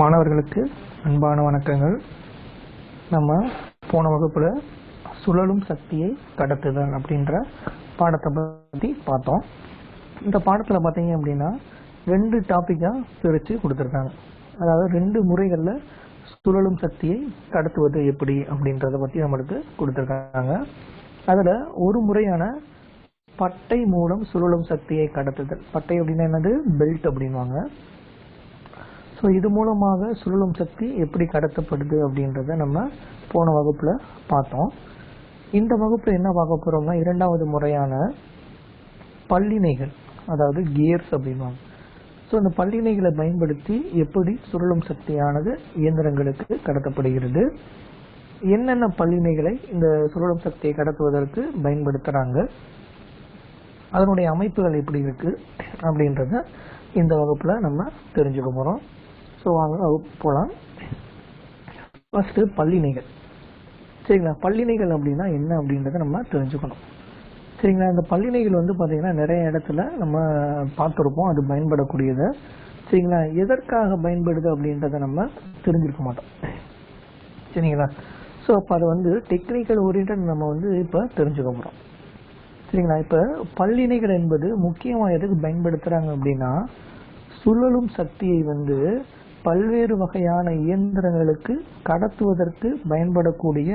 மாணவர்களுக்கு அன்பான வணக்கங்கள். நம்ம போன வகுப்புல சுழலும் சக்தியை கடத்துதல் அப்படின்ற பாடத்தை பற்றி பார்த்தோம். இந்த பாடத்துல பார்த்தீங்க அப்படின்னா ரெண்டு டாப்பிக்காக பிரித்து கொடுத்துருக்காங்க. அதாவது ரெண்டு முறைகளில் சுழலும் சக்தியை கடத்துவது எப்படி அப்படின்றத பற்றி நம்மளுக்கு கொடுத்துருக்காங்க. அதில் ஒரு முறையான பட்டை மூலம் சுழலும் சக்தியை கடத்துதல். பட்டை அப்படின்னா என்னது? பெல்ட் அப்படின்வாங்க ஸோ இது மூலமாக சுழலும் சக்தி எப்படி கடத்தப்படுது அப்படின்றத நம்ம போன வகுப்பில் பார்த்தோம். இந்த வகுப்பில் என்ன பார்க்க போகிறோம்னா இரண்டாவது முறையான பள்ளினைகள் அதாவது கியர்ஸ் அப்படின்வாங்க ஸோ இந்த பள்ளினைகளை பயன்படுத்தி எப்படி சுழலும் சக்தியானது இயந்திரங்களுக்கு கடத்தப்படுகிறது? என்னென்ன பள்ளினைகளை இந்த சுழலும் சக்தியை கடத்துவதற்கு பயன்படுத்துகிறாங்க அதனுடைய அமைப்புகள் எப்படி இருக்கு அப்படின்றத இந்த வகுப்புல நம்ம தெரிஞ்சுக்க போறோம். ஸோ வாங்க வகுப்பு போகலாம் ஃபர்ஸ்ட் பல்லிணைகள். சரிங்களா? பள்ளினைகள் அப்படின்னா என்ன அப்படின்றத நம்ம தெரிஞ்சுக்கணும். சரிங்களா? இந்த பள்ளினைகள் வந்து பார்த்தீங்கன்னா நிறைய இடத்துல நம்ம பார்த்துருப்போம். அது பயன்படக்கூடியது. சரிங்களா? எதற்காக பயன்படுது அப்படின்றத நம்ம தெரிஞ்சிருக்க மாட்டோம். சரிங்களா? ஸோ அப்போ அது வந்து டெக்னிக்கல் ஓரியன்ட் நம்ம வந்து இப்போ தெரிஞ்சுக்க போகிறோம் சரிங்களா? இப்போ பல்லிணைகள் என்பது முக்கியமாக எதுக்கு பயன்படுத்துகிறாங்க அப்படின்னா சுழலும் சக்தியை வந்து பல்வேறு வகையான இயந்திரங்களுக்கு கடத்துவதற்கு பயன்படக்கூடிய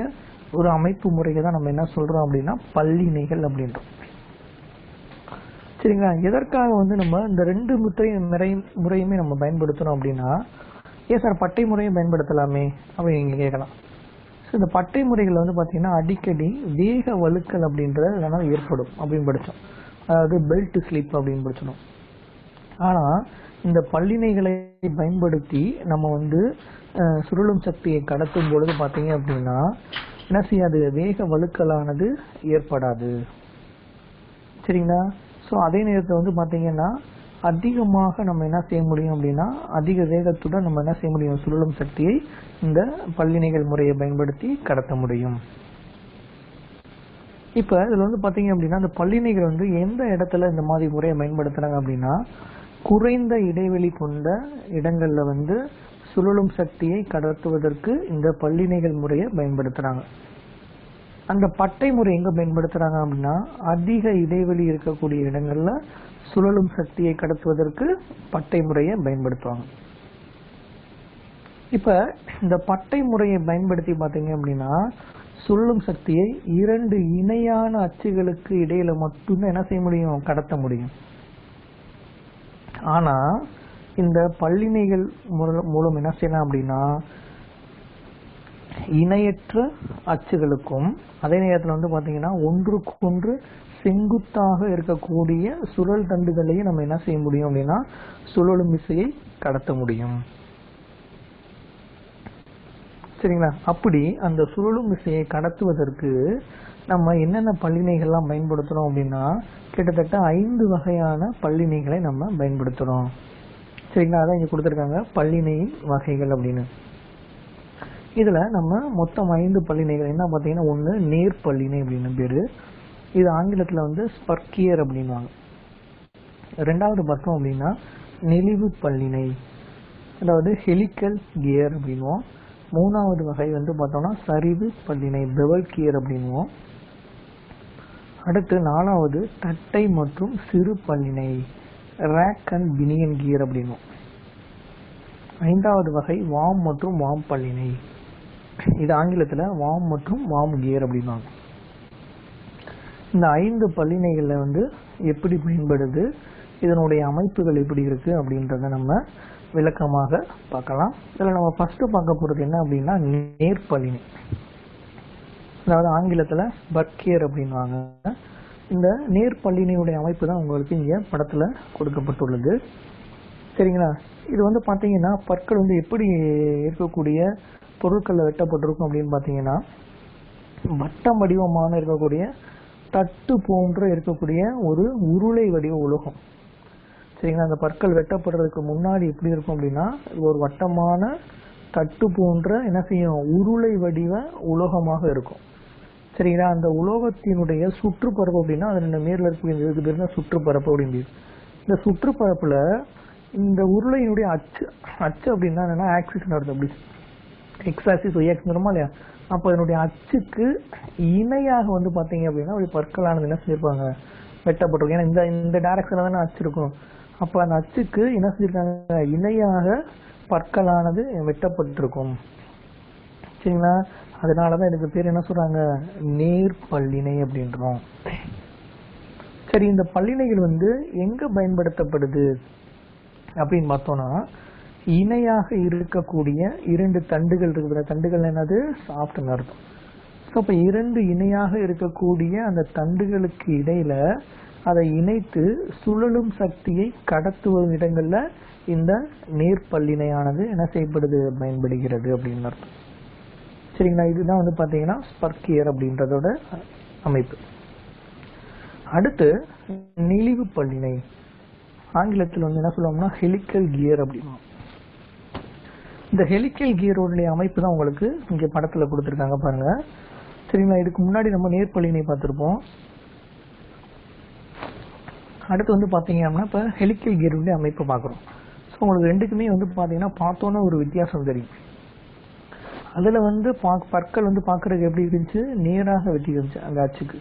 ஒரு அமைப்பு முறையை தான் நம்ம என்ன சொல்றோம் அப்படின்னா பல்லிணைகள் அப்படின்றோம். சரிங்களா? எதற்காக வந்து நம்ம இந்த ரெண்டு முறை முறை முறையுமே நம்ம பயன்படுத்துறோம் அப்படின்னா ஏன் சார் பட்டை முறையும் பயன்படுத்தலாமே? அப்படின்னு நீங்க கேட்கலாம். ஸோ இந்த பட்டை முறைகள் வந்து பார்த்தீங்கன்னா அடிக்கடி வேக வழுக்கல் அப்படின்றது இதனால் ஏற்படும் அப்படின்னு படித்தோம் அதாவது பெல்ட் ஸ்லிப் அப்படின்னு படிச்சிடும் ஆனால் இந்த பள்ளினைகளை பயன்படுத்தி நம்ம வந்து சுருளும் சக்தியை கடத்தும் பொழுது பார்த்தீங்க அப்படின்னா என்ன செய்யாது? வேக வழுக்கலானது ஏற்படாது. சரிங்களா? ஸோ அதே நேரத்தில் வந்து பார்த்தீங்கன்னா அதிகமாக நம்ம என்ன செய்ய முடியும் அப்படின்னா அதிக வேகத்துடன் நம்ம என்ன செய்ய முடியும்? சுழலும் சக்தியை இந்த பல்லிணைகள் முறையை பயன்படுத்தி கடத்த முடியும். இப்ப இதுல வந்து பாத்தீங்க அப்படின்னா இந்த பல்லிணைகள் வந்து எந்த இடத்துல இந்த மாதிரி முறையை பயன்படுத்துறாங்க அப்படின்னா குறைந்த இடைவெளி கொண்ட இடங்கள்ல வந்து சுழலும் சக்தியை கடத்துவதற்கு இந்த பல்லிணைகள் முறையை பயன்படுத்துறாங்க. அந்த பட்டை முறை எங்க பயன்படுத்துறாங்க அப்படின்னா அதிக இடைவெளி இருக்கக்கூடிய இடங்கள்ல சுழலும் சக்தியை கடத்துவதற்கு பட்டை முறையை பயன்படுத்துவாங்க. இப்ப இந்த பட்டை முறையை பயன்படுத்தி பார்த்தீங்க அப்படின்னா சுழலும் சக்தியை இரண்டு இணையான அச்சுகளுக்கு இடையில மட்டும்தான் என்ன செய்ய முடியும்? கடத்த முடியும். ஆனா இந்த பல்லிணைகள் மூலம் என்ன செய்யலாம் அப்படின்னா இணையற்ற அச்சுகளுக்கும் அதே நேரத்தில் வந்து பார்த்தீங்கன்னா ஒன்றுக்கொன்று செங்குத்தாக இருக்கக்கூடிய சுழல் தண்டுகளையும் நம்ம என்ன செய்ய முடியும் அப்படின்னா சுழலும் விசையை கடத்த முடியும். சரிங்களா? அப்படி அந்த சுழலும் விசையை கடத்துவதற்கு நம்ம என்னென்ன பல்லிணைகள்லாம் பயன்படுத்துறோம் அப்படின்னா கிட்டத்தட்ட ஐந்து வகையான பல்லிணைகளை நம்ம பயன்படுத்துறோம். சரிங்களா? அதான் இங்க கொடுத்துருக்காங்க பல்லிணையின் வகைகள் அப்படின்னு. இதுல நம்ம மொத்தம் ஐந்து பல்லிணைகள். என்ன பார்த்தீங்கன்னா ஒன்று நீர் பள்ளினை அப்படின்னு பேரு. இது ஆங்கிலத்தில் வந்து ஸ்பர்கியர் அப்படின்வாங்க ரெண்டாவது பார்த்தோம் அப்படின்னா நெளிவு பல்லினை அதாவது ஹெலிக்கல் கியர் அப்படின்வோம் மூணாவது வகை வந்து பார்த்தோம்னா சரிவு பல்லினை பெவல் கியர் அப்படின்வோம் அடுத்து நாலாவது தட்டை மற்றும் சிறு பல்லினை ரேக் அண்ட் பினியன் கியர் அப்படின்வோம் ஐந்தாவது வகை வாம் மற்றும் வாம் பல்லினை. இது ஆங்கிலத்தில் வாம் மற்றும் வாம் கியர் அப்படின்வாங்க இந்த ஐந்து பல்லிணைகள்ல வந்து எப்படி பயன்படுது இதனுடைய அமைப்புகள் எப்படி இருக்கு அப்படின்றத நம்ம விளக்கமாக பார்க்கலாம். இதுல நம்ம ஃபர்ஸ்ட் பார்க்க போறது என்ன அப்படின்னா நேர்பல்லிணை அதாவது ஆங்கிலத்துல பர்கியர் அப்படின்வாங்க இந்த நேர்பல்லினையுடைய அமைப்பு தான் உங்களுக்கு இங்க படத்துல கொடுக்கப்பட்டுள்ளது. சரிங்களா? இது வந்து பாத்தீங்கன்னா பற்கள் வந்து எப்படி இருக்கக்கூடிய பொருட்கள்ல வெட்டப்பட்டிருக்கும் அப்படின்னு பாத்தீங்கன்னா வட்டம் வடிவமான இருக்கக்கூடிய தட்டு போன்ற இருக்கக்கூடிய ஒரு உருளை வடிவ உலோகம். சரிங்களா? அந்த பற்கள் வெட்டப்படுறதுக்கு முன்னாடி எப்படி இருக்கும் அப்படின்னா ஒரு வட்டமான தட்டு போன்ற என்ன செய்யும்? உருளை வடிவ உலோகமாக இருக்கும். சரிங்களா? அந்த உலோகத்தினுடைய சுற்றுப்பரப்பு அப்படின்னா அது ரெண்டு மேரில் இருக்கக்கூடிய இதுக்கு பேர் தான் சுற்றுப்பரப்பு அப்படின்னு இந்த சுற்றுப்பரப்புல இந்த உருளையினுடைய அச்சு அச்சு அப்படின்னா என்னன்னா ஆக்சிஸ் நடத்தும் அப்படி. எக்ஸாசிஸ் ஆக்சிஸ் ஒய் இல்லையா? அப்போ அதனுடைய அச்சுக்கு இணையாக வந்து பார்த்தீங்க அப்படின்னா ஒரு பற்களானது என்ன செஞ்சிருப்பாங்க வெட்டப்பட்டிருக்கும். ஏன்னா இந்த இந்த டேரக்ஷனில் தானே அச்சு இருக்கும் அப்போ அந்த அச்சுக்கு என்ன செஞ்சிருக்காங்க இணையாக பற்களானது வெட்டப்பட்டிருக்கும். சரிங்களா? அதனால தான் இதுக்கு பேர் என்ன சொல்கிறாங்க நேர் பல்லிணை அப்படின்றோம். சரி இந்த பல்லிணைகள் வந்து எங்கே பயன்படுத்தப்படுது? அப்படின்னு பார்த்தோம்னா இணையாக இருக்கக்கூடிய இரண்டு தண்டுகள் இருக்குது தண்டுகள் என்னது? சாஃப்ட்னு அர்த்தம். ஸோ அப்போ இரண்டு இணையாக இருக்கக்கூடிய அந்த தண்டுகளுக்கு இடையில அதை இணைத்து சுழலும் சக்தியை கடத்துவதும் இடங்கள்ல இந்த நேர்பல்லிணையானது என்ன செய்யப்படுது? பயன்படுகிறது அப்படின்னு அர்த்தம். சரிங்களா? இதுதான் வந்து பார்த்தீங்கன்னா ஸ்பர்கியர் அப்படின்றதோட அமைப்பு. அடுத்து நெளிவு பல்லிணை. ஆங்கிலத்தில் வந்து என்ன சொல்லுவோம்னா ஹெலிக்கல் கியர் அப்படின்னா இந்த ஹெலிக்கல் கியரோடைய அமைப்பு தான் உங்களுக்கு இங்கே படத்தில் கொடுத்துருக்காங்க பாருங்க. சரிங்களா? இதுக்கு முன்னாடி நம்ம நேர்பலினை பார்த்துருப்போம். அடுத்து வந்து பார்த்தீங்க அப்படின்னா இப்போ ஹெலிக்கல் கியருடைய அமைப்பு பார்க்குறோம். ஸோ உங்களுக்கு ரெண்டுக்குமே வந்து பார்த்தீங்கன்னா பார்த்தோன்னா ஒரு வித்தியாசம் தெரியும். அதில் வந்து பா பற்கள் வந்து பார்க்கறதுக்கு எப்படி இருந்துச்சு? நேராக வெட்டி இருந்துச்சு அந்த அச்சுக்கு.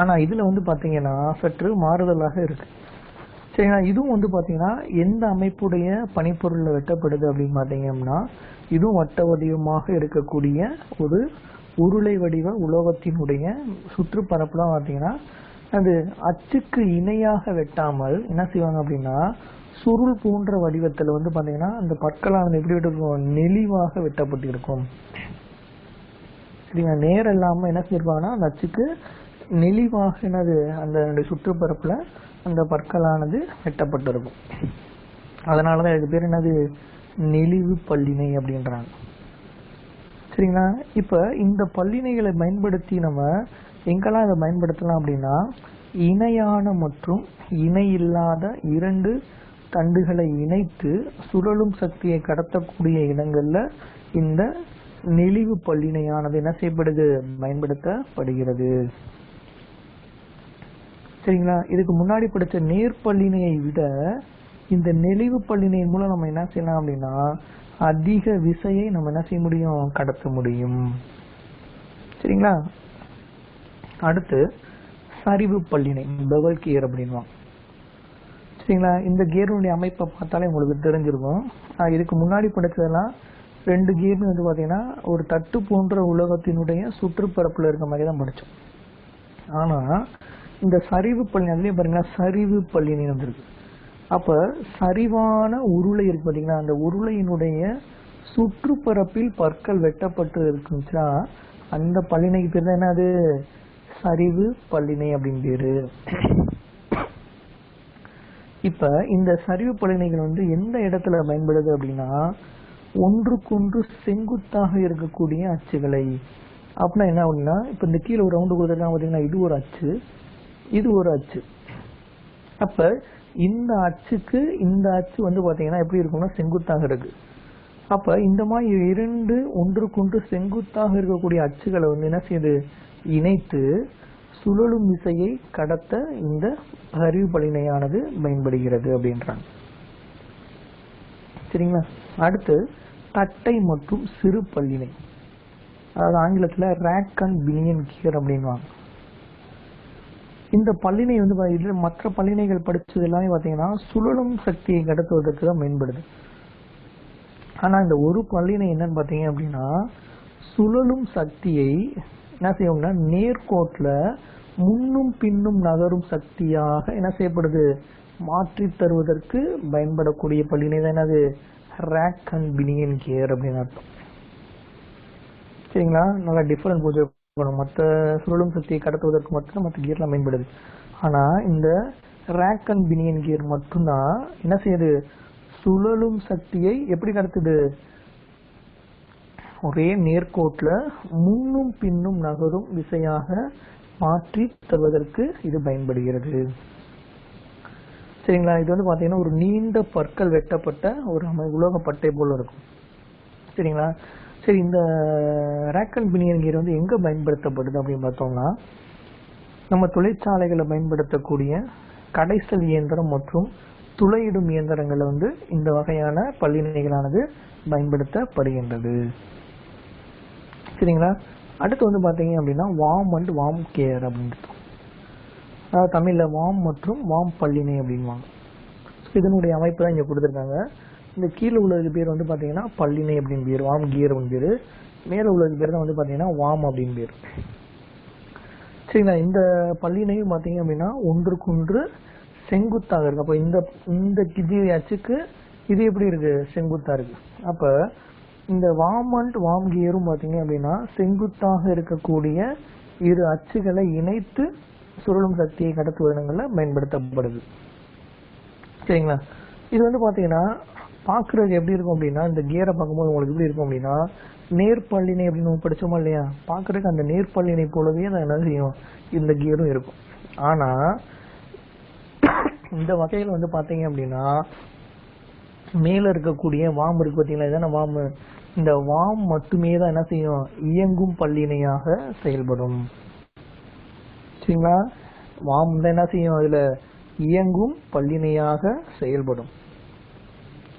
ஆனால் இதில் வந்து பார்த்தீங்கன்னா சற்று மாறுதலாக இருக்குது சரிங்களா? இதுவும் வந்து பார்த்தீங்கன்னா எந்த அமைப்புடைய பனிப்பொருளில் வெட்டப்படுது அப்படின்னு பார்த்தீங்கன்னா இதுவும் வட்ட வடிவமாக இருக்கக்கூடிய ஒரு உருளை வடிவ உலோகத்தினுடைய சுற்றுப்பரப்புலாம் பார்த்தீங்கன்னா அது அச்சுக்கு இணையாக வெட்டாமல் என்ன செய்வாங்க அப்படின்னா சுருள் போன்ற வடிவத்தில் வந்து பார்த்தீங்கன்னா அந்த பற்களானது எப்படி வெட்டிருக்கும் நெளிவாக வெட்டப்பட்டு இருக்கும் சரிங்களா? நேரம் இல்லாமல் என்ன செஞ்சிருப்பாங்கன்னா அந்த அச்சுக்கு நெளிவாக என்னது அந்த சுற்றுப்பரப்புல அந்த பற்களானது வெட்டப்பட்டிருக்கும். அதனால தான் இதுக்கு பேர் என்னது? நெளிவு பள்ளினை அப்படின்றாங்க. சரிங்களா? இப்போ இந்த பள்ளினைகளை பயன்படுத்தி நம்ம எங்கெல்லாம் இதை பயன்படுத்தலாம் அப்படின்னா இணையான மற்றும் இணை இல்லாத இரண்டு தண்டுகளை இணைத்து சுழலும் சக்தியை கடத்தக்கூடிய இடங்கள்ல இந்த நெளிவு பள்ளினையானது என்ன செய்யப்படுது? பயன்படுத்தப்படுகிறது. சரிங்களா? இதுக்கு முன்னாடி படித்த நேர்பல்லினையை விட இந்த நெளிவு பல்லினை மூலம் நம்ம என்ன செய்யலாம் அப்படின்னா அதிக விசையை நம்ம என்ன செய்ய முடியும்? கடத்த முடியும். சரிங்களா? அடுத்து சரிவு பல்லினை பெவல் கியர் அப்படின்வாங்க சரிங்களா? இந்த கியருடைய அமைப்பை பார்த்தாலே உங்களுக்கு தெரிஞ்சிருக்கும். இதுக்கு முன்னாடி படித்ததெல்லாம் ரெண்டு கியர்னு வந்து பார்த்தீங்கன்னா ஒரு தட்டு போன்ற உலகத்தினுடைய சுற்றுப்பரப்பில் இருக்க மாதிரி தான் படித்தோம் ஆனா இந்த சரிவு பள்ளி அதுலயும் பாருங்கன்னா சரிவு பள்ளினி வந்திருக்கு. அப்ப சரிவான உருளை இருக்கு பாத்தீங்களா? அந்த உருளையினுடைய சுற்றுப்பரப்பில் பற்கள் வெட்டப்பட்டு இருக்குச்சுன்னா அந்த பள்ளினைக்கு பேர் தான் என்னது? சரிவு பள்ளினை அப்படின்னு பேரு. இப்ப இந்த சரிவு பள்ளினைகள் வந்து எந்த இடத்துல பயன்படுது அப்படின்னா ஒன்றுக்கொன்று செங்குத்தாக இருக்கக்கூடிய அச்சுகளை. அப்படின்னா என்ன அப்படின்னா இப்ப இந்த கீழே ஒரு ரவுண்டு கொடுத்துருக்காங்க பாத்தீங்கன்னா இது ஒரு அச்சு. இது ஒரு அச்சு. அப்ப இந்த அச்சுக்கு இந்த அச்சு வந்து பாத்தீங்கன்னா எப்படி இருக்கும்னா செங்குத்தாக இருக்கு. அப்ப இந்த மாதிரி இரண்டு ஒன்றுக்கொன்று செங்குத்தாக இருக்கக்கூடிய அச்சுகளை வந்து என்ன செய்யுது இணைத்து சுழலும் விசையை கடத்த இந்த அறிவு பலினையானது பயன்படுகிறது அப்படின்றாங்க. சரிங்களா? அடுத்து தட்டை மற்றும் சிறு பல்லினை அதாவது ஆங்கிலத்துல ரேக் அண்ட் பினியன் கியர் அப்படின்வாங்க இந்த பல்லினை வந்து மற்ற பல்லினைகள் படிச்சது எல்லாமே பாத்தீங்கன்னா சுழலும் சக்தியை கடத்துவதற்கு தான் மேம்படுது. ஆனா இந்த ஒரு பல்லினை என்னன்னு பாத்தீங்க அப்படின்னா சுழலும் சக்தியை என்ன செய்வோம்னா நேர்கோட்டில் முன்னும் பின்னும் நகரும் சக்தியாக என்ன செய்யப்படுது? மாற்றி தருவதற்கு பயன்படக்கூடிய பள்ளினை தான் என்னது? ரேக் அண்ட் பினியன் கேர் அப்படின்னு அர்த்தம். சரிங்களா? நல்லா டிஃபரன்ஸ் புரிஞ்சுக்கணும் மற்ற சுழலும் சக்தியை கடத்துவதற்கு மட்டும் மற்ற கியர்லாம் பயன்படுது. ஆனா இந்த ரேக் அண்ட் பினியன் கியர் மட்டும்தான் என்ன செய்யுது? சுழலும் சக்தியை எப்படி கடத்துது ஒரே நேர்கோட்டுல முன்னும் பின்னும் நகரும் விசையாக மாற்றி தருவதற்கு இது பயன்படுகிறது. சரிங்களா? இது வந்து பாத்தீங்கன்னா ஒரு நீண்ட பற்கள் வெட்டப்பட்ட ஒரு உலோக பட்டை போல இருக்கும். சரிங்களா? சரி இந்த ரேக் அண்ட் பினியன் கியர் வந்து எங்கே பயன்படுத்தப்படுது அப்படின்னு பார்த்தோம்னா நம்ம தொழிற்சாலைகளை பயன்படுத்தக்கூடிய கடைசல் இயந்திரம் மற்றும் துளையிடும் இயந்திரங்களை வந்து இந்த வகையான பல்லிணைகளானது பயன்படுத்தப்படுகின்றது. சரிங்களா? அடுத்து வந்து பார்த்தீங்க அப்படின்னா வாம் அண்ட் வாம் கேர் அப்படின்றது அதாவது தமிழில் வாம் மற்றும் வாம் பல்லிணை அப்படின்வாங்க இதனுடைய அமைப்பு தான் இங்கே கொடுத்துருக்காங்க. இந்த கீழே உள்ளதுக்கு பேர் வந்து பாத்தீங்கன்னா பல்லிணை அப்படின்னு பேர் வாம் கீர் அப்படின்னு பேர். மேலே உள்ளதுக்கு பேர் தான் வந்து பாத்தீங்கன்னா வாம் அப்படின்னு பேர். சரிங்களா? இந்த பல்லினையும் பார்த்தீங்க அப்படின்னா ஒன்றுக்கொன்று செங்குத்தாக இருக்கு. அப்போ இந்த இந்த கிஜி அச்சுக்கு இது எப்படி இருக்கு? செங்குத்தா இருக்கு. அப்ப இந்த வாம் அண்ட் வாம் கியரும் பாத்தீங்க அப்படின்னா செங்குத்தாக இருக்கக்கூடிய இரு அச்சுகளை இணைத்து சுருளும் சக்தியை கடத்தும் பயன்படுத்தப்படுது. சரிங்களா? இது வந்து பாத்தீங்கன்னா பார்க்கறதுக்கு எப்படி இருக்கும் அப்படின்னா இந்த கியரை பார்க்கும்போது உங்களுக்கு எப்படி இருக்கும் அப்படின்னா நேர்பள்ளினை அப்படின்னு நம்ம படிச்சோமா இல்லையா? பார்க்கறதுக்கு அந்த நேர்பள்ளினை போலவே அதை என்ன செய்யும்? இந்த கியரும் இருக்கும். ஆனா இந்த வகையில் வந்து பாத்தீங்க அப்படின்னா மேல இருக்கக்கூடிய வாம் இருக்கு பாத்தீங்களா இதான வாம் இந்த வாம் மட்டுமே தான் என்ன செய்யும்? இயங்கும் பள்ளினையாக செயல்படும். சரிங்களா? வாம் தான் என்ன செய்யும்? அதுல இயங்கும் பள்ளினையாக செயல்படும்.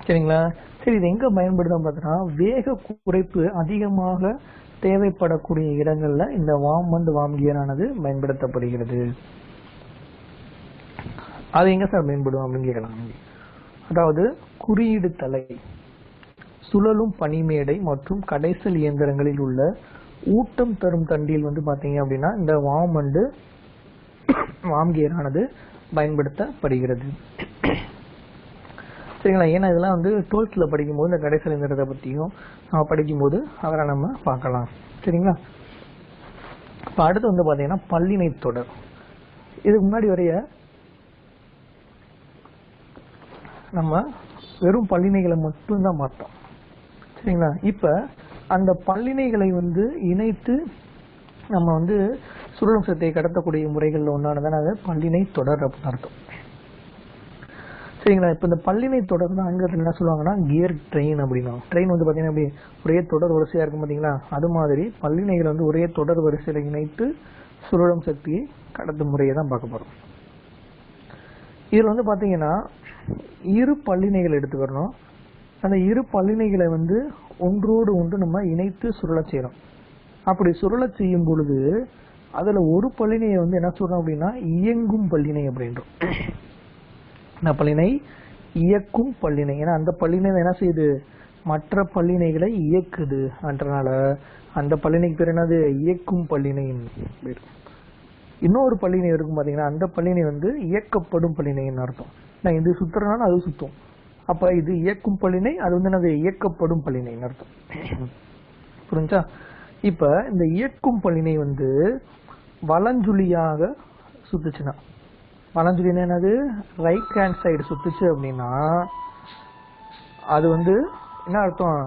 சரிங்களா? சரி இது எங்க பயன்படுதுன்னு பார்த்தீங்கன்னா வேக குறைப்பு அதிகமாக தேவைப்படக்கூடிய இடங்கள்ல இந்த வாம் அண்ட் வாம் கியரானது பயன்படுத்தப்படுகிறது. அது எங்க சார் பயன்படும் அப்படின்னு கேட்கலாம். அதாவது குறியீடு தலை சுழலும் பனிமேடை மற்றும் கடைசல் இயந்திரங்களில் உள்ள ஊட்டம் தரும் தண்டில் வந்து பாத்தீங்க அப்படின்னா இந்த வாம் அண்டு வாம் கியரானது பயன்படுத்தப்படுகிறது. சரிங்களா? ஏன்னா இதெல்லாம் வந்து டுவெல்த்தில் படிக்கும்போது இந்த கடைசல் இயந்திரத்தை பற்றியும் நம்ம படிக்கும்போது அவரை நம்ம பார்க்கலாம். சரிங்களா? இப்போ அடுத்து வந்து பார்த்தீங்கன்னா பல்லினை தொடர். இதுக்கு முன்னாடி வரைய நம்ம வெறும் பல்லினைகளை மட்டும்தான் பார்த்தோம். சரிங்களா? இப்போ அந்த பல்லினைகளை வந்து இணைத்து நம்ம வந்து சுழலும் சக்தியை கடத்தக்கூடிய முறைகளில் ஒன்றானதான் அதை பல்லினை தொடர் அப்படின்னு அர்த்தம். சரிங்களா? இப்போ இந்த பள்ளினை தொடர் தான் ஆங்கிலத்தில் என்ன சொல்லுவாங்கன்னா கியர் ட்ரெயின் அப்படின்னா. ட்ரெயின் வந்து பார்த்தீங்கன்னா அப்படி ஒரே தொடர் வரிசையாக இருக்கும் பார்த்தீங்களா அது மாதிரி பள்ளினைகள் வந்து ஒரே தொடர் வரிசையில் இணைத்து சுழலும் சக்தியை கடத்தும் முறையை தான் பார்க்க போகிறோம் இதில் வந்து பார்த்தீங்கன்னா இரு பள்ளினைகள் எடுத்துக்கிறோம் அந்த இரு பள்ளினைகளை வந்து ஒன்றோடு ஒன்று நம்ம இணைத்து சுருளை செய்கிறோம் அப்படி சுருளை செய்யும் பொழுது அதில் ஒரு பள்ளினையை வந்து என்ன சொல்றோம் அப்படின்னா இயங்கும் பள்ளினை அப்படின்றோம். பல்லினை இயக்கும் பல்லினை. ஏன்னா அந்த பல்லினை என்ன செய்யுது மற்ற பல்லினைகளை இயக்குது அதனால அந்த பல்லினைக்கு பேர் என்னது? இயக்கும் பல்லினையின் பேர். இன்னொரு பள்ளினை இருக்கும் பாத்தீங்கன்னா அந்த பள்ளினை வந்து இயக்கப்படும் பல்லினைன்னு அர்த்தம். நான் இது சுத்துறதுனால அது சுத்தும். அப்ப இது இயக்கும் பள்ளினை அது வந்து என்னது? இயக்கப்படும் பல்லினைன்னு அர்த்தம். புரிஞ்சா? இப்ப இந்த இயக்கும் பள்ளினை வந்து வலஞ்சுழியாக சுத்துச்சுன்னா வலஞ்சுழினா என்னது? ரைட் ஹேண்ட் சைடு சுத்துச்சு அப்படின்னா அது வந்து என்ன அர்த்தம்?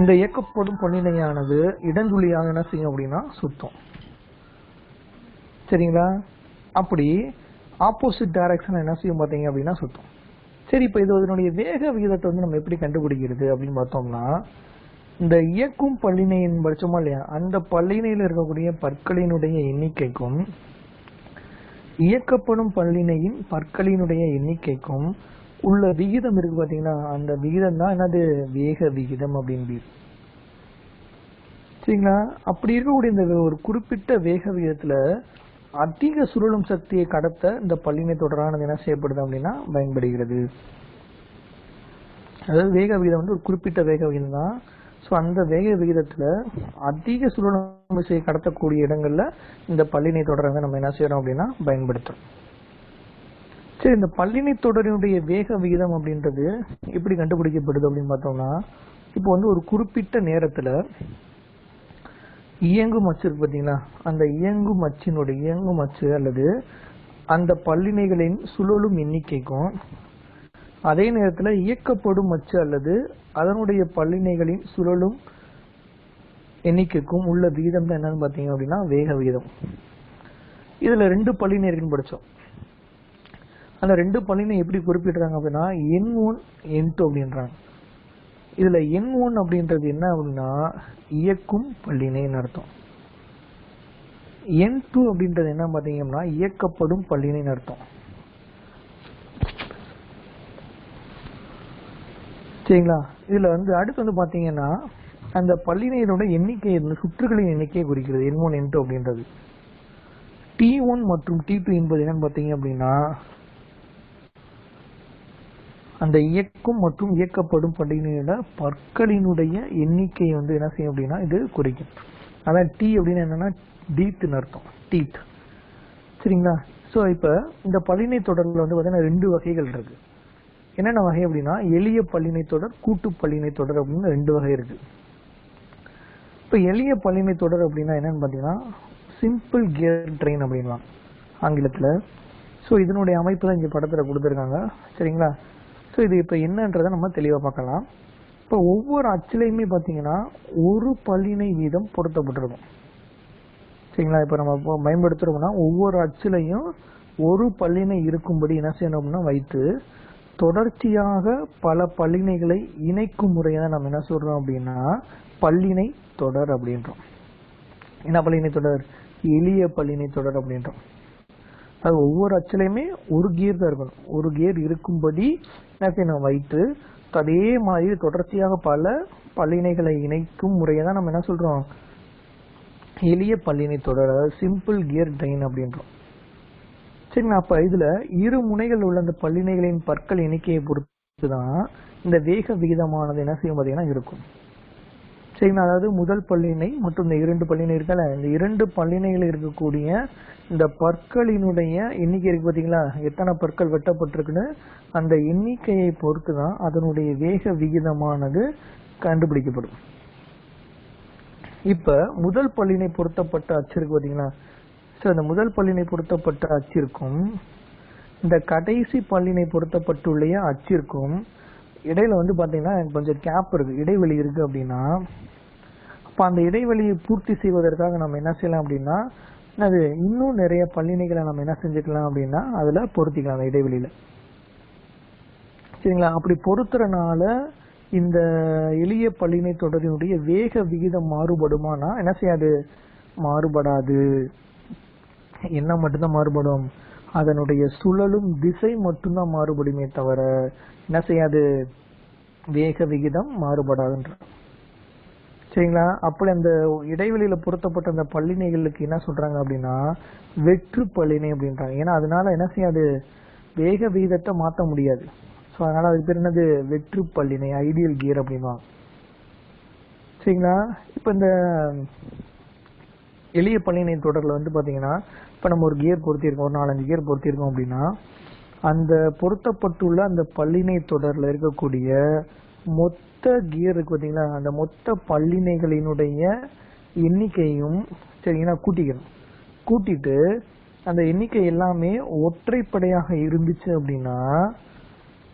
இந்த இயக்கப்படும் பொன்னிணையானது இடஞ்சுழியாக என்ன செய்யும் அப்படின்னா சுத்தம். சரிங்களா? அப்படி ஆப்போசிட் டைரக்ஷன் என்ன செய்யும் பார்த்தீங்க அப்படின்னா சுத்தம். சரி இப்போ இது அதனுடைய வேக விகிதத்தை வந்து நம்ம எப்படி கண்டுபிடிக்கிறது அப்படின்னு பார்த்தோம்னா இந்த இயக்கும் பள்ளினையின் படிச்சோமா இல்லையா? அந்த பல்லினையில் இருக்கக்கூடிய பற்களினுடைய எண்ணிக்கைக்கும் இயக்கப்படும் பல்லினையின் பற்களினுடைய எண்ணிக்கைக்கும் உள்ள விகிதம் இருக்கு பாத்தீங்கன்னா அந்த விகிதம் தான் என்னது? வேக விகிதம் அப்படின்னு சரிங்களா? அப்படி இருக்கக்கூடிய இந்த ஒரு குறிப்பிட்ட வேக விகிதத்துல அதிக சுழலும் சக்தியை கடத்த இந்த பல்லினை தொடரானது என்ன செய்யப்படுது அப்படின்னா பயன்படுகிறது. அதாவது வேக விகிதம் வந்து ஒரு குறிப்பிட்ட வேக விகிதம் தான். ஸோ அந்த வேக விகிதத்துல அதிக சுழலும் விசையை கடத்தக்கூடிய இடங்கள்ல இந்த பள்ளினை தொடரை வந்து நம்ம என்ன செய்யறோம் அப்படின்னா பயன்படுத்துறோம். சரி இந்த பள்ளினை தொடரினுடைய வேக விகிதம் அப்படின்றது எப்படி கண்டுபிடிக்கப்படுது அப்படின்னு பார்த்தோம்னா இப்போ வந்து ஒரு குறிப்பிட்ட நேரத்துல இயங்கும் அச்சு இருக்கு பார்த்தீங்களா அந்த இயங்கும் அச்சினுடைய இயங்கும் அச்சு அல்லது அந்த பல்லினைகளின் சுழலும் எண்ணிக்கைக்கும் அதே நேரத்தில் இயக்கப்படும் அச்சு அல்லது அதனுடைய பல்லினைகளின் சுழலும் எண்ணிக்கைக்கும் உள்ள விகிதம் தான் என்னன்னு பார்த்தீங்க அப்படின்னா வேக விகிதம். இதில் ரெண்டு பல்லினை இருக்குன்னு படிச்சோம். அந்த ரெண்டு பல்லினை எப்படி குறிப்பிடுறாங்க அப்படின்னா என் ஒன் என் டூ அப்படின்றாங்க. இதில் என் ஒன் அப்படின்றது என்ன அப்படின்னா இயக்கும் பல்லினைன்னு அர்த்தம். என் டூ அப்படின்றது என்ன பார்த்தீங்கன்னா இயக்கப்படும் பல்லினைன்னு அர்த்தம். சரிங்களா? இதுல வந்து அடுத்து வந்து பாத்தீங்கன்னா அந்த பல்லினையரோட எண்ணிக்கை சுற்றுகளின் எண்ணிக்கையை குறிக்கிறது. என் ஒன் என் டூ அப்படின்றது. டி ஒன் மற்றும் டி டூ என்பது என்னன்னு பார்த்தீங்க அப்படின்னா அந்த இயக்கும் மற்றும் இயக்கப்படும் பல்லினையோட பற்களினுடைய எண்ணிக்கையை வந்து என்ன செய்யும் அப்படின்னா இது குறிக்கும். அதான் டி அப்படின்னு என்னன்னா டீத்னு அர்த்தம். டீத் சரிங்களா? ஸோ இப்போ இந்த பள்ளினை தொடரில் வந்து பார்த்தீங்கன்னா ரெண்டு வகைகள் இருக்கு. என்னென்ன வகை அப்படின்னா எளிய பல்லினை தொடர் கூட்டு பல்லினை தொடர் அப்படின்னு ரெண்டு வகை இருக்கு. இப்போ எளிய பல்லினை தொடர் அப்படின்னா என்னன்னு பார்த்தீங்கன்னா சிம்பிள் கியர் ட்ரெயின் அப்படின்லாம் ஆங்கிலத்தில். ஸோ இதனுடைய அமைப்பு தான் இங்கே படத்தில் கொடுத்துருக்காங்க. சரிங்களா? ஸோ இது இப்போ என்னன்றதை நம்ம தெளிவாக பார்க்கலாம். இப்போ ஒவ்வொரு அச்சிலையுமே பார்த்தீங்கன்னா ஒரு பல்லினை வீதம் பொருத்தப்பட்டிருக்கும். சரிங்களா? இப்போ நம்ம இப்போ பயன்படுத்துகிறோம்னா ஒவ்வொரு அச்சிலையும் ஒரு பல்லினை இருக்கும்படி என்ன செய்யணும் அப்படின்னா வைத்து தொடர்ச்சியாக பல பல்லினைகளை இணைக்கும் முறையை தான் நம்ம என்ன சொல்றோம் அப்படின்னா பல்லினை தொடர் அப்படின்றோம். என்ன பல்லினை தொடர்? எளிய பல்லினை தொடர் அப்படின்றோம். அது ஒவ்வொரு அச்சிலையுமே ஒரு கியர் தான் இருக்கணும். ஒரு கியர் இருக்கும்படி என்ன செய்யணும்? வைத்து அதே மாதிரி தொடர்ச்சியாக பல பல்லினைகளை இணைக்கும் முறையை தான் நம்ம என்ன சொல்றோம்? எளிய பல்லினை தொடர் அதாவது சிம்பிள் கியர் ட்ரெயின் அப்படின்றோம். சரிங்களா அப்ப இதுல இரு முனைகள் உள்ள அந்த பல்லினைகளின் பற்கள் எண்ணிக்கையை பொறுத்து தான் இந்த வேக விகிதமானது என்ன செய்யும் பார்த்தீங்கன்னா இருக்கும். சரிங்களா? அதாவது முதல் பள்ளினை மற்றும் இந்த இரண்டு பள்ளினை இருக்கல இந்த இரண்டு பள்ளினைகள் இருக்கக்கூடிய இந்த பற்களினுடைய எண்ணிக்கை இருக்கு பார்த்தீங்களா? எத்தனை பற்கள் வெட்டப்பட்டிருக்குன்னு அந்த எண்ணிக்கையை பொறுத்து தான் அதனுடைய வேக விகிதமானது கண்டுபிடிக்கப்படும். இப்ப முதல் பள்ளினை பொருத்தப்பட்ட அச்சு இருக்கு ஸோ இந்த முதல் பல்லினை பொருத்தப்பட்ட அச்சிற்கும் இந்த கடைசி பல்லினை பொருத்தப்பட்டுள்ள அச்சிற்கும் இடையில வந்து பாத்தீங்கன்னா கொஞ்சம் கேப் இருக்கு. இடைவெளி இருக்கு அப்படின்னா அப்போ அந்த இடைவெளியை பூர்த்தி செய்வதற்காக நம்ம என்ன செய்யலாம் அப்படின்னா அது இன்னும் நிறைய பல்லினைகளை நம்ம என்ன செஞ்சுக்கலாம் அப்படின்னா அதுல பொருத்திக்கலாம் அந்த இடைவெளியில. சரிங்களா? அப்படி பொருத்துறனால இந்த எளிய பல்லினை தொடரினுடைய வேக விகிதம் மாறுபடுமானா என்ன செய்யாது? மாறுபடாது. என்ன மட்டும்தான் மாறுபடும்? அதனுடைய சுழலும் திசை மட்டும்தான் மாறுபடுமே தவிர என்ன செய்யாது? வேக விகிதம் மாறுபடாதுன்ற. சரிங்களா? அப்படி அந்த இடைவெளியில பொருத்தப்பட்ட அந்த பள்ளினைகளுக்கு என்ன சொல்றாங்க அப்படின்னா வெற்று பள்ளினை அப்படின்றாங்க. ஏன்னா அதனால என்ன செய்யாது? வேக விகிதத்தை மாற்ற முடியாது. ஸோ அதனால அதுக்கு பேர் என்னது? வெற்று பள்ளினை ஐடியல் கியர் அப்படின்னா சரிங்களா? இப்போ இந்த எளிய பள்ளினை தொடரில் வந்து பார்த்தீங்கன்னா இப்போ நம்ம ஒரு கியர் பொருத்தியிருக்கோம் ஒரு நாலஞ்சு கியர் பொருத்தியிருக்கோம் அப்படின்னா அந்த பொருத்தப்பட்டுள்ள அந்த பல்லினை தொடரில் இருக்கக்கூடிய மொத்த கியர் இருக்கு பார்த்தீங்களா அந்த மொத்த பல்லினைகளினுடைய எண்ணிக்கையும் சரிங்களா? கூட்டிக்கணும். கூட்டிட்டு அந்த எண்ணிக்கை எல்லாமே ஒற்றைப்படையாக இருந்துச்சு அப்படின்னா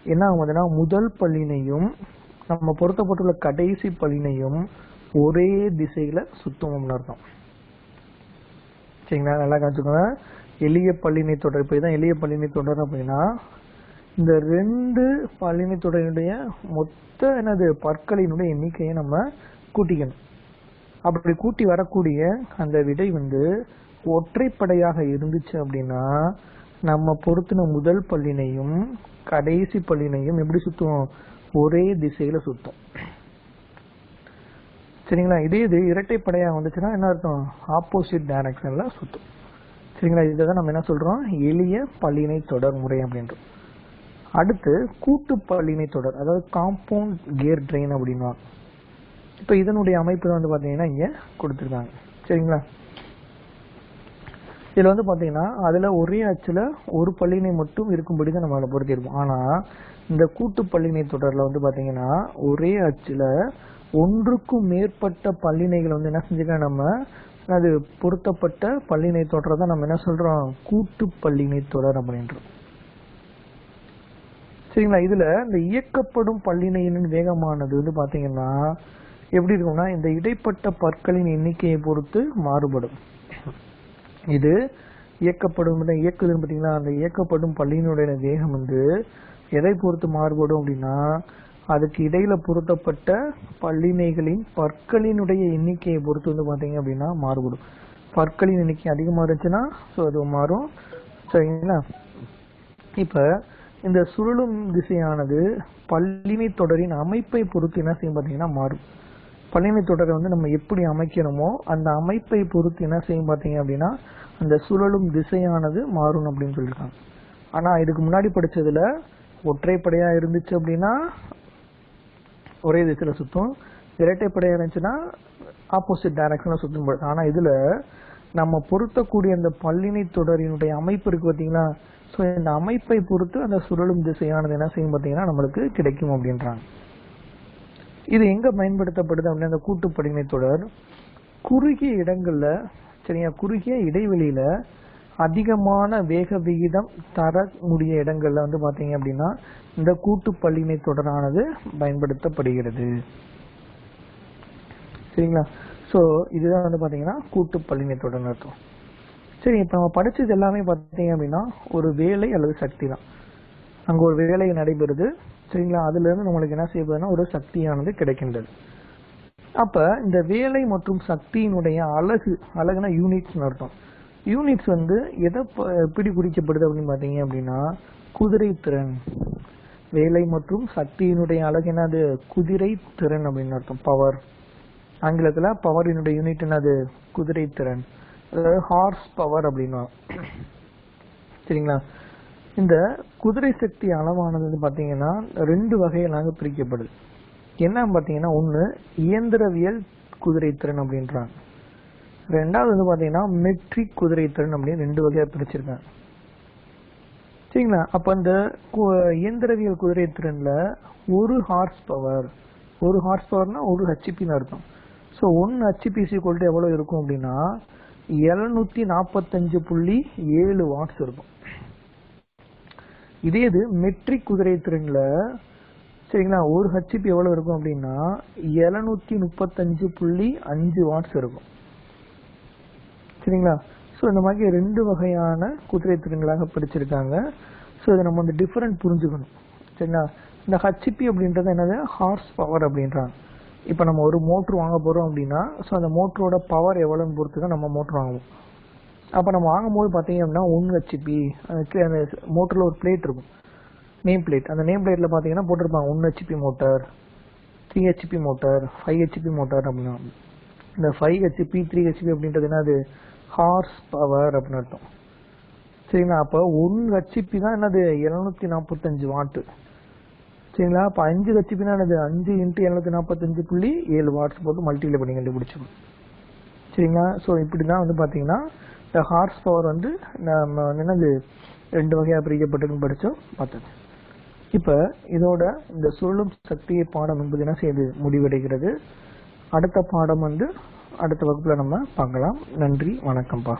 என்ன ஆகுதுன்னா முதல் பள்ளினையும் நம்ம பொருத்தப்பட்டுள்ள கடைசி பள்ளினையும் ஒரே திசையில சுத்தம்னு அர்த்தம். சரிங்களா நல்லா காமிச்சுக்கோங்க. எளிய பள்ளினை தொடர் இப்போ இதான் எளிய பள்ளினை தொடர் அப்படின்னா இந்த ரெண்டு பள்ளினை தொடரினுடைய மொத்த என்னது பற்களினுடைய எண்ணிக்கையை நம்ம கூட்டிக்கணும். அப்படி கூட்டி வரக்கூடிய அந்த விடை வந்து ஒற்றைப்படையாக இருந்துச்சு அப்படின்னா நம்ம பொருத்தின முதல் பள்ளினையும் கடைசி பள்ளினையும் எப்படி சுத்தும் ஒரே திசையில சுத்தும். சரிங்களா? இதே இது இரட்டைப்படையா வந்துச்சுன்னா என்ன அர்த்தம்? ஆப்போசிட் டைரக்ஷனில் சுற்றும் சரிங்களா? இதை தான் நம்ம என்ன சொல்றோம்? எளிய பல்லினை தொடர் முறை அப்படின்றோம் அடுத்து கூட்டு பல்லினை தொடர் அதாவது காம்பவுண்ட் கியர் ட்ரெயின் அப்படின்னா இப்போ இதனுடைய அமைப்பு வந்து பார்த்தீங்கன்னா இங்கே கொடுத்துருக்காங்க. சரிங்களா? இதில் வந்து பார்த்தீங்கன்னா அதில் ஒரே அச்சில் ஒரு பள்ளினை மட்டும் இருக்கும்படி தான் நம்ம அதை பொருத்தியிருப்போம் ஆனால் இந்த கூட்டு பள்ளினை தொடரில் வந்து பார்த்தீங்கன்னா ஒரே அச்சில் ஒன்றுக்கும் மேற்பட்ட பல்லினைகள் வந்து என்ன செஞ்சுக்கலாம் நம்ம அது பொருத்தப்பட்ட பல்லினை தொடரை தான் நம்ம என்ன சொல்றோம்? கூட்டு பல்லினை தொடர் அப்படின்றோம். சரிங்களா? இதுல இந்த இயக்கப்படும் பல்லினையின் வேகமானது வந்து பாத்தீங்கன்னா எப்படி இருக்கும்னா இந்த இடைப்பட்ட பற்களின் எண்ணிக்கையை பொறுத்து மாறுபடும். இது இயக்கப்படும் இயக்குதுன்னு பார்த்தீங்களா அந்த இயக்கப்படும் பள்ளியினுடைய வேகம் வந்து எதை பொறுத்து மாறுபடும் அப்படின்னா அதுக்கு இடையில பொருத்தப்பட்ட பல்லினைகளின் பற்களினுடைய எண்ணிக்கையை பொறுத்து வந்து பாத்தீங்க அப்படின்னா மாறுபடும். பற்களின் எண்ணிக்கை அதிகமாக இருந்துச்சுன்னா ஸோ அது மாறும். சரிங்களா? இப்போ இந்த சுழலும் திசையானது பல்லினை தொடரின் அமைப்பை பொறுத்து என்ன செய்யும் பார்த்தீங்கன்னா மாறும். பல்லினை தொடரை வந்து நம்ம எப்படி அமைக்கிறோமோ அந்த அமைப்பை பொறுத்து என்ன செய்யும் பார்த்தீங்க அப்படின்னா அந்த சுழலும் திசையானது மாறும் அப்படின்னு சொல்லியிருக்காங்க. ஆனால் இதுக்கு முன்னாடி படிச்சதுல ஒற்றைப்படையாக இருந்துச்சு அப்படின்னா ஒரே திசையில் சுற்றும் இரட்டைப்படை இருந்துச்சுன்னா ஆப்போசிட் டைரக்ஷனில் சுற்றும் ஆனா ஆனால் இதில் நம்ம பொருத்தக்கூடிய அந்த பல்லினை தொடரினுடைய அமைப்பு இருக்கு பார்த்தீங்களா ஸோ இந்த அமைப்பை பொறுத்து அந்த சுழலும் திசையானது என்ன செய்யும் பார்த்தீங்கன்னா நம்மளுக்கு கிடைக்கும் அப்படின்றாங்க. இது எங்க பயன்படுத்தப்படுது அப்படின்னா அந்த கூட்டு படிமை தொடர். குறுகிய இடங்கள்ல சரியா குறுகிய இடைவெளியில அதிகமான வேக விகிதம் தர முடிய இடங்கள்ல வந்து பாத்தீங்க அப்படின்னா இந்த கூட்டு பல்லினை தொடரானது பயன்படுத்தப்படுகிறது. சரிங்களா? ஸோ இதுதான் வந்து பாத்தீங்கன்னா கூட்டு பள்ளினை தொடர் அர்த்தம். சரி இப்போ நம்ம படிச்சது எல்லாமே பார்த்தீங்க அப்படின்னா ஒரு வேலை அல்லது சக்தி தான். அங்கே ஒரு வேலை நடைபெறுது. சரிங்களா? அதுல இருந்து நம்மளுக்கு என்ன செய்யப்படுதுன்னா ஒரு சக்தியானது கிடைக்கின்றது. அப்ப இந்த வேலை மற்றும் சக்தியினுடைய அழகு அழகுனா யூனிட்ஸ் அர்த்தம். யூனிட்ஸ் வந்து எதை ப- எப்படி குறிக்கப்படுது அப்படின்னு பார்த்தீங்க அப்படின்னா குதிரை திறன். வேலை மற்றும் சக்தியினுடைய அழகு என்னது? குதிரை திறன் அப்படின்னு அர்த்தம். பவர் ஆங்கிலத்தில் பவரினுடைய யூனிட் என்னது? குதிரை திறன். அதாவது ஹார்ஸ் பவர் அப்படின்னா சரிங்களா? இந்த குதிரை சக்தி அளவானது வந்து ரெண்டு வகையிலாக பிரிக்கப்படுது. என்ன பார்த்தீங்கன்னா ஒன்று இயந்திரவியல் குதிரைத்திறன் அப்படின்றாங்க. ரெண்டாவது வந்து பார்த்தீங்கன்னா மெட்ரிக் குதிரை திறன் அப்படின்னு ரெண்டு வகையாக பிரிச்சிருக்காங்க. சரிங்களா? அப்போ இந்த கு- இயந்திரவியல் திறனில் ஒரு ஹார்ஸ் பவர் ஒரு ஹார்ஸ் பவர்னா ஒரு ஹெச்பின்னு அர்த்தம். ஸோ ஒன் ஹச்சிபிசி கொல்ட்டு எவ்வளோ இருக்கும் அப்படின்னா எழுநூற்றி நாற்பத்தஞ்சு புள்ளி ஏழு வாட்ஸ் இருக்கும். இதே இது மெட்ரிக் குதிரை திறனில் சரிங்களா? ஒரு ஹெச்பி எவ்வளோ இருக்கும் அப்படின்னா எழுநூற்றி முப்பத்தஞ்சு புள்ளி அஞ்சு வாட்ஸ் இருக்கும். சரிங்களா? ஸோ இந்த மாதிரி ரெண்டு வகையான குதிரை திறன்களாக படிச்சிருக்காங்க ஸோ இதை நம்ம வந்து டிஃப்ரெண்ட் புரிஞ்சுக்கணும். சரிங்களா? இந்த ஹெச்பி அப்படின்றது என்னது? ஹார்ஸ் பவர் அப்படின்றாங்க. இப்போ நம்ம ஒரு மோட்ரு வாங்க போகிறோம் அப்படின்னா ஸோ அந்த மோட்டரோட பவர் எவ்வளோன்னு பொறுத்து தான் நம்ம மோட்ரு வாங்குவோம். அப்போ நம்ம வாங்கும்போது பார்த்தீங்க அப்படின்னா ஒன் ஹெச்பி அந்த மோட்டரில் ஒரு பிளேட் இருக்கும். நேம் பிளேட் அந்த நேம் பிளேட்டில் பார்த்தீங்கன்னா போட்டிருப்பாங்க. One HP motor three HP motor five HP motor அப்படின்னா. இந்த ஃபைவ் ஹெச்பி த்ரீ ஹெச்பி அப்படின்றது என்னது? ஹார்ஸ் பவர் அப்படின்னு அர்த்தம். சரிங்களா? அப்போ ஒரு ஹெச்பி தான் என்னது? எழுநூத்தி நாற்பத்தஞ்சு வாட்டு சரிங்களா? அப்போ அஞ்சு ஹெச்பினா என்னது? அஞ்சு இன்ட்டு எழுநூத்தி நாற்பத்தஞ்சு புள்ளி ஏழு வாட்ஸ் போட்டு மல்டியில் பண்ணி கண்டுபிடிச்சிக்கணும் சரிங்களா? ஸோ இப்படி தான் வந்து பார்த்தீங்கன்னா இந்த ஹார்ஸ் பவர் வந்து நம்ம வந்து என்னது? ரெண்டு வகையாக பிரிக்கப்பட்டிருக்குன்னு படித்தோம் பார்த்தது. இப்போ இதோட இந்த சுழலும் சக்தியை பாடம் என்பது என்ன செய்யுது? முடிவடைகிறது. அடுத்த பாடம் வந்து அடுத்த வகுப்புல நம்ம பார்க்கலாம். நன்றி வணக்கம்ப்பா.